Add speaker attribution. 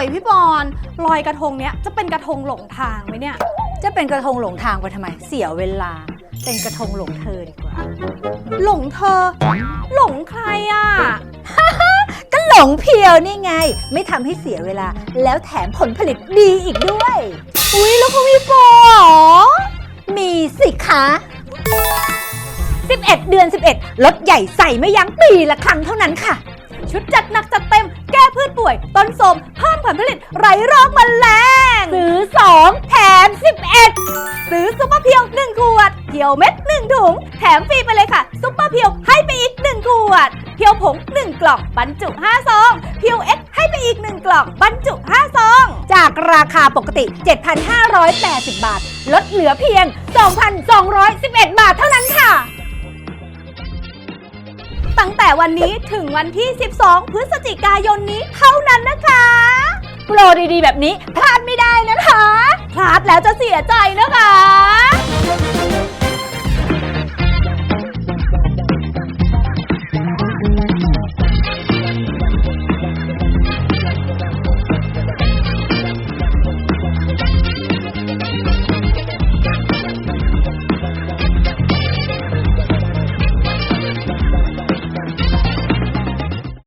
Speaker 1: ยพี่บอลลอยกระทงเนี้ยจะเป็นกระทงหลงทางไหมเนี่ย
Speaker 2: จะเป็นกระทงหลงทางไปทำไม เสียเวลา เป็นกระทงหลงเธอดีกว่า
Speaker 1: หลงเธอ หลงใครอะ
Speaker 2: ก็หลงเพียวนี่ไง ไม่ทำให้เสียเวลา แล้วแถมผลผลิตดีอีกด้วย
Speaker 1: อุ้ยแล้วเขามีโปรเหรอ
Speaker 2: มีสิคะ 11 เดือน 11ลดใหญ่ใส่ไม่ยั้งปีละครั้งเท่านั้นค่ะ
Speaker 1: ชุดจัดหนักจัดเต็ม แก้พืชป่วย ต้นสมเพิ่มผลผลิตไร้โรคแมลง
Speaker 2: ซื้อ 2 แถม 11
Speaker 1: ซื้อซุปเปอร์เพียว 1 ขวดเพียวเม็ด 1 ถุง แถมฟรีไปเลยค่ะ ซุปเปอร์เพียวให้ไปอีก 1 ขวด เพียวผง 1 กล่องบรรจุ5ซองเพียวเอ็กให้ไปอีก 1 กล่องบรรจุ5ซอง
Speaker 2: จากราคาปกติ 7,580 บาท ลดเหลือเพียง 2,211 บาทเท่านั้นค่ะ
Speaker 1: ตั้งแต่วันนี้ถึงวันที่ 12 พฤศจิกายนนี้เท่านั้นนะคะ
Speaker 2: โปรดีๆ แบบนี้พลาดไม่ได้นะคะ
Speaker 1: พลาดแล้วจะเสียใจนะคะ